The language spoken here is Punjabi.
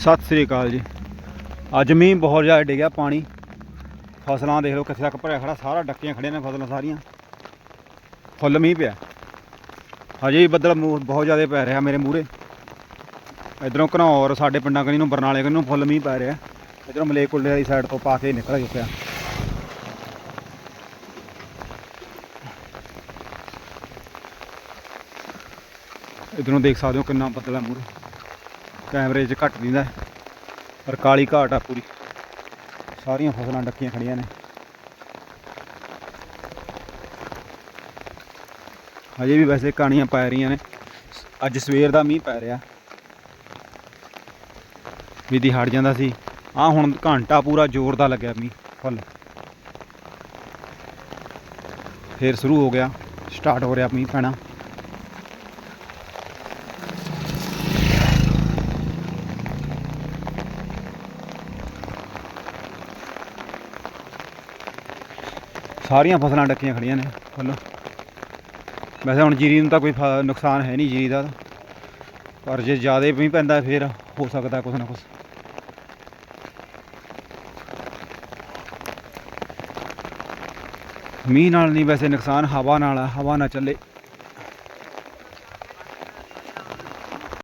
ਸਤਿ ਸ੍ਰੀ ਅਕਾਲ ਜੀ। ਅੱਜ ਮੀਂਹ ਬਹੁਤ ਜ਼ਿਆਦਾ ਡਿੱਗਿਆ ਪਾਣੀ। ਫਸਲਾਂ ਦੇਖ ਲਓ ਕਿੱਥੇ ਤੱਕ ਭਰਿਆ ਖੜਾ, ਸਾਰਾ ਡੱਕੀਆਂ ਖੜੀਆਂ ਨੇ ਫਸਲਾਂ ਸਾਰੀਆਂ। ਫੁੱਲ ਮੀਂਹ ਪਿਆ। ਹਜੇ ਵੀ ਬੱਦਲ ਮੂਹ ਬਹੁਤ ਜ਼ਿਆਦਾ ਪੈ ਰਿਹਾ ਮੇਰੇ ਮੂਹਰੇ। ਇਧਰੋਂ ਘਨੌਰ, ਸਾਡੇ ਪਿੰਡਾਂ ਕਨੀ ਨੂੰ, ਬਰਨਾਲੇ ਕਨੀ ਨੂੰ ਫੁੱਲ ਮੀਂਹ ਪੈ ਰਿਹਾ। ਇਧਰੋਂ ਮਲੇਕੁੱਲੇ ਵਾਲੀ ਸਾਈਡ ਤੋਂ ਪਾ ਕੇ ਨਿਕਲ ਗਿਆ ਪਿਆ। ਇਧਰੋਂ ਦੇਖ ਸਕਦੇ ਹੋ ਕਿੰਨਾ ਬੱਦਲ ਹੈ ਮੂਹਰੇ। ਕੈਮਰੇ 'ਚ ਘੱਟ ਦਿੰਦਾ ਪਰ ਕਾਲੀ ਘਾਟ ਆ ਪੂਰੀ। ਸਾਰੀਆਂ ਫਸਲਾਂ ਡੱਕੀਆਂ ਖੜੀਆਂ ਨੇ। ਹਜੇ ਵੀ ਵੈਸੇ ਕਹਾਣੀਆਂ ਪੈ ਰਹੀਆਂ ਨੇ। ਅੱਜ ਸਵੇਰ ਦਾ ਮੀਂਹ ਪੈ ਰਿਹਾ। ਵਿਧੀ ਹਟ ਜਾਂਦਾ ਸੀ। ਆ ਹੁਣ ਘੰਟਾ ਪੂਰਾ ਜ਼ੋਰ ਦਾ ਲੱਗਿਆ ਮੀਂਹ, ਫੁੱਲ। ਫੇਰ ਸ਼ੁਰੂ ਹੋ ਗਿਆ। ਸਟਾਰਟ ਹੋ ਰਿਹਾ ਮੀਂਹ ਪੈਣਾ। ਸਾਰੀਆਂ ਫਸਲਾਂ ਡੱਕੀਆਂ ਖੜੀਆਂ ਨੇ ਫੁੱਲ। ਵੈਸੇ ਹੁਣ ਜੀਰੀ ਨੂੰ ਤਾਂ ਕੋਈ ਫ- ਨੁਕਸਾਨ ਹੈ ਨਹੀਂ ਜੀਰੀ ਦਾ। ਪਰ ਜੇ ਜ਼ਿਆਦਾ ਮੀਂਹ ਪੈਂਦਾ ਫਿਰ ਹੋ ਸਕਦਾ ਕੁਛ ਨਾ ਕੁਛ। ਮੀਂਹ ਨਾਲ ਨਹੀਂ ਵੈਸੇ ਨੁਕਸਾਨ, ਹਵਾ ਨਾਲ ਆ, ਹਵਾ ਨਾ ਚੱਲੇ।